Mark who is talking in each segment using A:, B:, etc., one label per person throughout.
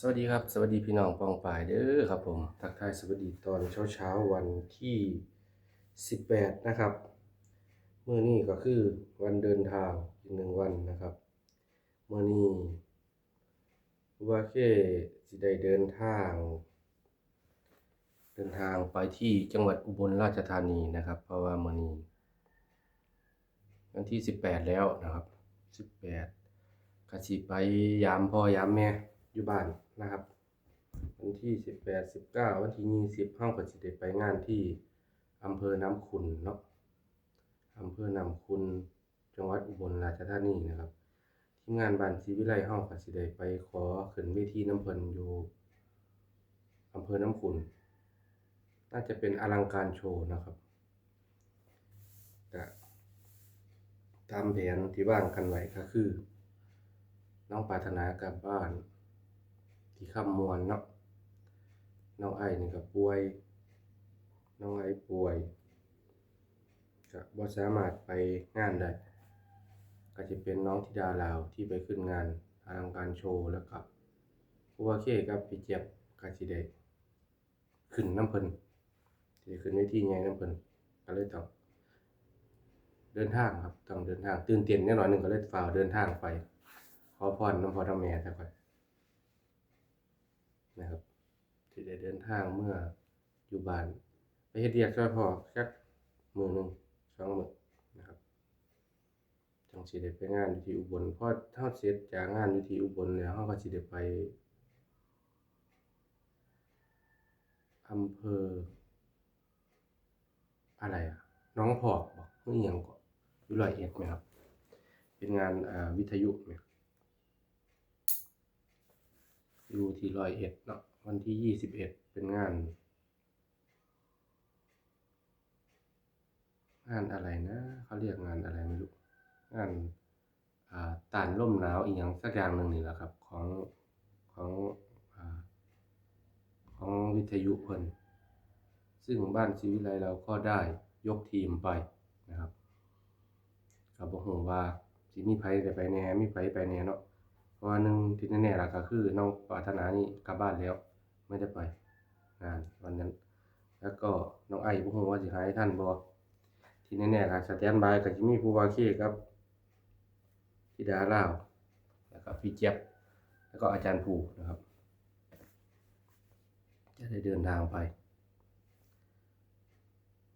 A: สวัสดีครับ สวัสดีพี่น้องปองปายเด้อครับผม ทักทายสวัสดีตอนเช้าเช้าวันที่ 18 นะครับเมื่อนี้ก็คือวันเดินทางอีกหนึ่งวันนะครับเมื่อนี้ว่าแค่สิได้เดินทาง เดินทางไปที่จังหวัดอุบลราชธานีนะครับ เพราะว่าเมื่อนี้วันที่ 18 แล้วนะครับ 18ก็สิไปยามพ่อยามแม่ อยู่บ้านนะครับ วันที่สิบแปดสิบเก้าวันที่ยี่สิบห้าก็สิได้ไปงานที่อำเภอน้ำขุนเนาะอำเภอน้ำขุนจังหวัดอุบลราชธานีนะครับทีมงานบ้านศรีวิไลเฮาก็สิได้ไปขอขึ้นเวทีน้ำเพิ่นอยู่อำเภอน้ำขุนน่าจะเป็นอลังการโชว์นะครับก็ตามแผนที่วางกันไว้ก็คือ น้องปรารถนากลับบ้าน ที่คำมวนเนาะน้องไอ้นี่ก็ป่วย น้องไอ้ป่วยก็บ่สามารถไปงานได้ก็จะเป็นน้องธิดาลาวที่ไปขึ้นงานอลังการโชว์แล้วก็ผู้ว่าเคกับพี่เจี๊ยบก็สิได้ขึ้นน้ำเพิ่นสิได้ขึ้นเวทีใหญ่น้ำเพิ่นก็เลยต้องเดินทางครับต้องเดินทางตื่นเต้นแน่นอนหนึ่งก็เลยฝ่าเดินทางไป ขอพรน้ำพ่อน้ำแม่ซะก่อน นะครับที่ได้เดินทางเมื่ออยู่บ้าน ไปเฮ็ดเรียกช่วยพ่อสักมือหนึ่งสองมือนะครับจังสิได้ไปงานอยู่ที่อุบลพอเฮาเสร็จจากงานอยู่ที่อุบลแล้วเฮาก็สิได้ไปอำเภอ อะไรอะน้องพอกบ่คืออิหยังก็อยู่ร้อยเอ็ดไหมครับ เป็นงานอ่าวิทยุไหม อยู่ที่ร้อยเอ็ดเนาะวันที่ยี่สิบเอ็ดเป็นงาน งานอะไรนะเขาเรียกงานอะไรไม่รู้งานอ่าต้านร่มหนาวอีกอย่างสักอย่างหนึ่งนี่แหละครับ ของของอ่าของวิทยุเพิ่นซึ่งบ้านศรีวิไลเราก็ได้ยกทีมไปนะครับก็บ่ฮู้ว่าสิมีไผได้ไปแน่มีไผไปแหน่เนาะ เพราะว่าหนึ่งที่แน่ๆล่ะก็คือน้องปรารถนานี่กลับบ้านแล้ว ไม่ได้ไปงานวันนั้น แล้วก็น้องไอ้บ่ฮู้ว่าสิหายทันบ่ที่แน่ๆก็สแตนบายก็สิมีผู้ว่าเคกับธิดาล่าวแล้วก็พี่เจี๊ยบแล้วก็อาจารย์ภูนะครับ จะได้เดินทางไป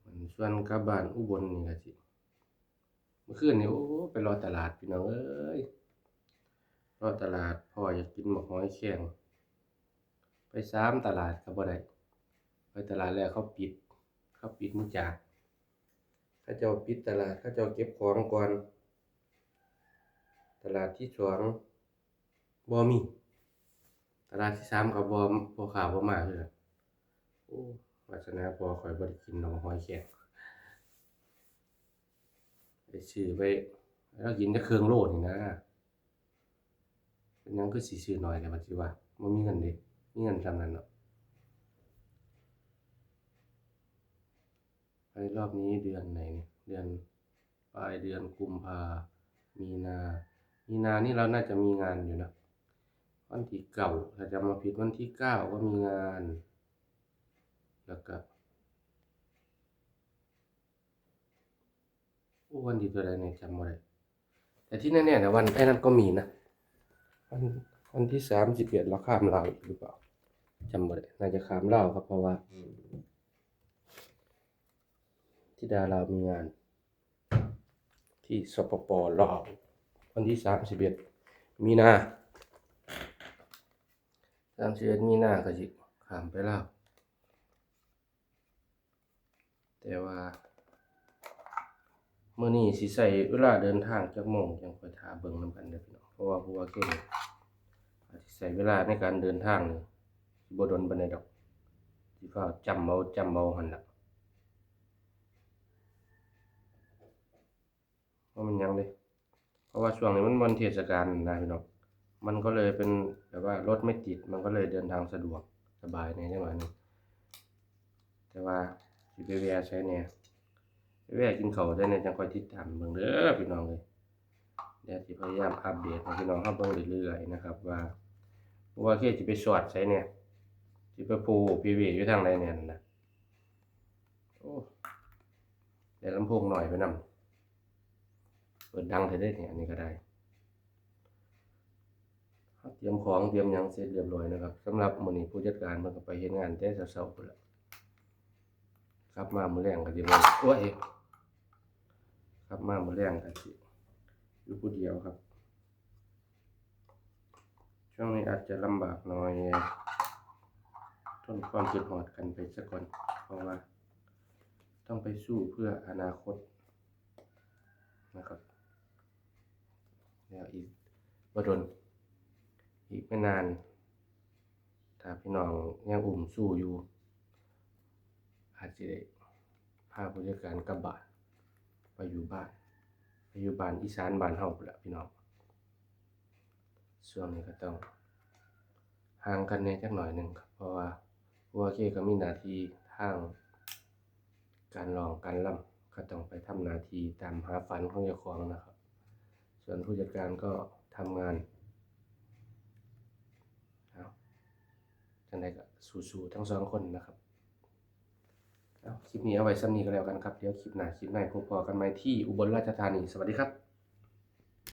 A: มันส่วนกลับบ้านอุบลนี่ก็สิเมื่อคืนนี่โอ้ไปรอตลาดพี่น้องเอ้ย รอตลาดพ่ออยากกินหมกหอยแข็งไปสามตลาดก็บ่ได้ไปตลาดแรกเขาปิด เขาปิดมื้อจากเขาเจ้าปิดตลาดเขาเจ้าเก็บของก่อน ตลาดที่สองบ่มี ตลาดที่สามก็บ่บ่ข่าวบ่มาคือกันโอ้วาสนาพอข่อยบ่ได้กินหนมหอยแข็งไปซื้อไปแล้วกินแต่เครื่องโลดนี่นะ เป็นยังคือสิซื้อน้อยแต่บัดสิว่าบ่มีเงินด้มีเงินส่ำนั้นเนาะไปรอบนี้เดือนไหนเนี่ยเดือนปลายเดือนกุมภามีนา มีนานี่เราน่าจะมีงานอยู่นะ วันที่เก้าถ้าจำมาผิดวันที่เก้าก็มีงาน แล้วก็วันที่ตัวใดเนี่ยจำบ่ได้แต่ที่แน่ๆนะวันไอ้นั่นก็มีนะ วันวันที่สามสิบเอ็ดเราข้ามลาวหรือเปล่าจำบ่ได้น่าจะข้ามลาวครับเพราะว่าที่ดาลาวมีงาน ที่สปปลาววันที่สามสิบเอ็ดมีนาสามสิบเอ็ดมีนาก็สิข้ามไปลาวแต่ว่า มื่อนี้สิใส่เวลาเดินทางจักโมงจังคอยถาเบิ่งนำกันเด้อพี่น้องเพราะว่าผู้ว่าเก่งอาจสิใช้เวลาในการเดินทางนี่สิบ่ดนปานใดดอกสิฟ้าวจำเอาจำเอาหั่นล่ะว่ามันยังเด้เพราะว่าช่วงนี้มันวันเทศกาลนะพี่น้องมันก็เลยเป็นแบบว่ารถไม่ติดมันก็เลยเดินทางสะดวกสบายในจังหวะนี้แต่ว่าสิไปแวะใช้แหน่ไป แวะกินเขาได้ในจังคอยติดตามเบิ่งเด้อพี่น้องเอ้ยเดี๋ยวสิพยายามอัปเดตให้พี่น้องเฮาเบิ่งเรื่อยๆนะครับ ว่าโปรว่าเคสิไปสอดใส่เนี่ยสิไปปูพีวีอยู่ทางใดเนี่ยนะโอ้แต่ลำโพงหน่อยไปนำเปิดดังเถอได้เนี่ยอันนี้ก็ได้เตรียมของเตรียมยังเสร็จเรียบร้อยนะครับสำหรับมือนี้ผู้จัดการมันก็ไปเฮ็ดงานแต่เช้าๆพุ่นละครับมามือแรงก็สิมาโอ้ย ครับมามื้อแรงก็สิอยู่ผู้เดียวครับ ช่วงนี้อาจจะลำบากหน่อย ทนความคิดหอดกันไปสักก่อนเพราะว่า ต้องไปสู้เพื่ออนาคตนะครับแล้วอีกบดนอีกไม่นาน ถ้าพี่น้องยังอุ่มสู้อยู่อาจจะได้พาผู้จัดการกลับบ้าน ไปอยู่บ้านไปอยู่บ้านอีสานบ้านเฮาพุ่นละพี่น้องช่วงนี้ก็ต้องห่างกันแน่จักหน่อยหนึ่งครับ เพราะว่าผู้ว่าเคก็มีหน้าที่ทาง การร้องการร่ำก็ต้องไปทำหน้าที่ตามหาฝันของเจ้าของนะครับ ส่วนผู้จัดการก็ทำงานเอาจังไดก็สู้ๆทั้งสองคนนะครับ คลิปนี้เอาไว้ซ้ำนี้ก็แล้วกันครับ เดี๋ยวคลิปหน้าคลิปหน้าพบกันใหม่ที่อุบลราชธานี สวัสดีครับ